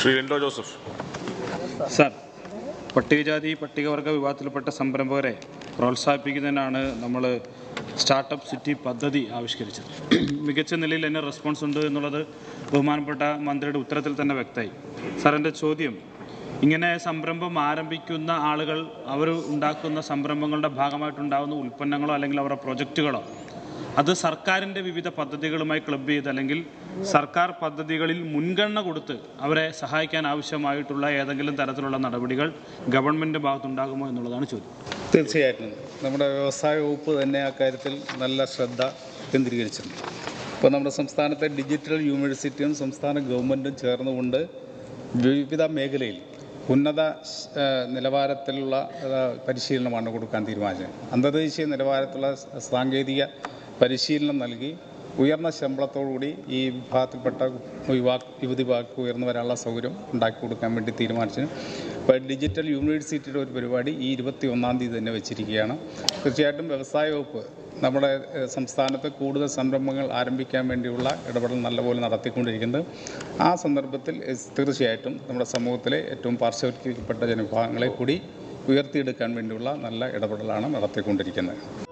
Shri Lindo Joseph. Sir പട്ടികജാതി പട്ടികവർഗ വിഭാഗത്തിൽപ്പെട്ട സംരംഭകരെ പ്രോത്സാഹിപ്പിക്കുന്നതിനാണ് നമ്മൾ സ്റ്റാർട്ടപ്പ് സിറ്റി പദ്ധതി ആവിഷ്കരിച്ചത്. മികച്ച നിലയിൽ എന്നെ റെസ്പോൺസ് ഉണ്ട് എന്നുള്ളത് ബഹുമാനപ്പെട്ട മന്ത്രിയുടെ ഉത്തരത്തിൽ തന്നെ വ്യക്തമായി. സാർ എന്റെ ചോദ്യം ഇങ്ങനെ സംരംഭം ആരംഭിക്കുന്ന ആളുകൾ അവർ ഉണ്ടാക്കുന്ന സംരംഭങ്ങളുടെ ഭാഗമായിട്ടുണ്ടാകുന്ന ഉൽപ്പന്നങ്ങളോ അല്ലെങ്കിൽ അവരുടെ പ്രൊജക്റ്റുകളോ അത് സർക്കാരിന്റെ വിവിധ പദ്ധതികളുമായി ക്ലബ് ചെയ്ത് അല്ലെങ്കിൽ സർക്കാർ പദ്ധതികളിൽ മുൻഗണന കൊടുത്ത് അവരെ സഹായിക്കാൻ ആവശ്യമായിട്ടുള്ള ഏതെങ്കിലും തരത്തിലുള്ള നടപടികൾ ഗവൺമെന്റ് ഭാഗത്തുണ്ടാകുമോ എന്നുള്ളതാണ് ചോദ്യം. തീർച്ചയായിട്ടും. നമ്മുടെ വ്യവസായ വകുപ്പ് തന്നെ അക്കാര്യത്തിൽ നല്ല ശ്രദ്ധ കേന്ദ്രീകരിച്ചിട്ടുണ്ട്. ഇപ്പോൾ നമ്മുടെ സംസ്ഥാനത്തെ ഡിജിറ്റൽ യൂണിവേഴ്സിറ്റിയും സംസ്ഥാന ഗവൺമെന്റും ചേർന്നുകൊണ്ട് വിവിധ മേഖലയിൽ ഉന്നത നിലവാരത്തിലുള്ള പരിശീലനമാണ് കൊടുക്കാൻ തീരുമാനിച്ചത്. അന്തർദേശീയ നിലവാരത്തിലുള്ള സാങ്കേതിക പരിശീലനം നൽകി ഉയർന്ന ശമ്പളത്തോടുകൂടി ഈ വിഭാഗത്തിൽപ്പെട്ട യുവാ യുവതി വിഭാഗം ഉയർന്നു വരാനുള്ള സൗകര്യം ഉണ്ടാക്കി കൊടുക്കാൻ വേണ്ടി തീരുമാനിച്ചു. ഇപ്പോൾ ഡിജിറ്റൽ യൂണിവേഴ്സിറ്റിയുടെ ഒരു പരിപാടി ഈ ഇരുപത്തി ഒന്നാം തീയതി തന്നെ വെച്ചിരിക്കുകയാണ്. തീർച്ചയായിട്ടും വ്യവസായ വകുപ്പ് നമ്മുടെ സംസ്ഥാനത്ത് കൂടുതൽ സംരംഭങ്ങൾ ആരംഭിക്കാൻ വേണ്ടിയുള്ള ഇടപെടൽ നല്ലപോലെ നടത്തിക്കൊണ്ടിരിക്കുന്നത്. ആ സന്ദർഭത്തിൽ തീർച്ചയായിട്ടും നമ്മുടെ സമൂഹത്തിലെ ഏറ്റവും പാർശ്വവൽക്കരിക്കപ്പെട്ട ജനവിഭാഗങ്ങളെ കൂടി ഉയർത്തിയെടുക്കാൻ വേണ്ടിയുള്ള നല്ല ഇടപെടലാണ് നടത്തിക്കൊണ്ടിരിക്കുന്നത്.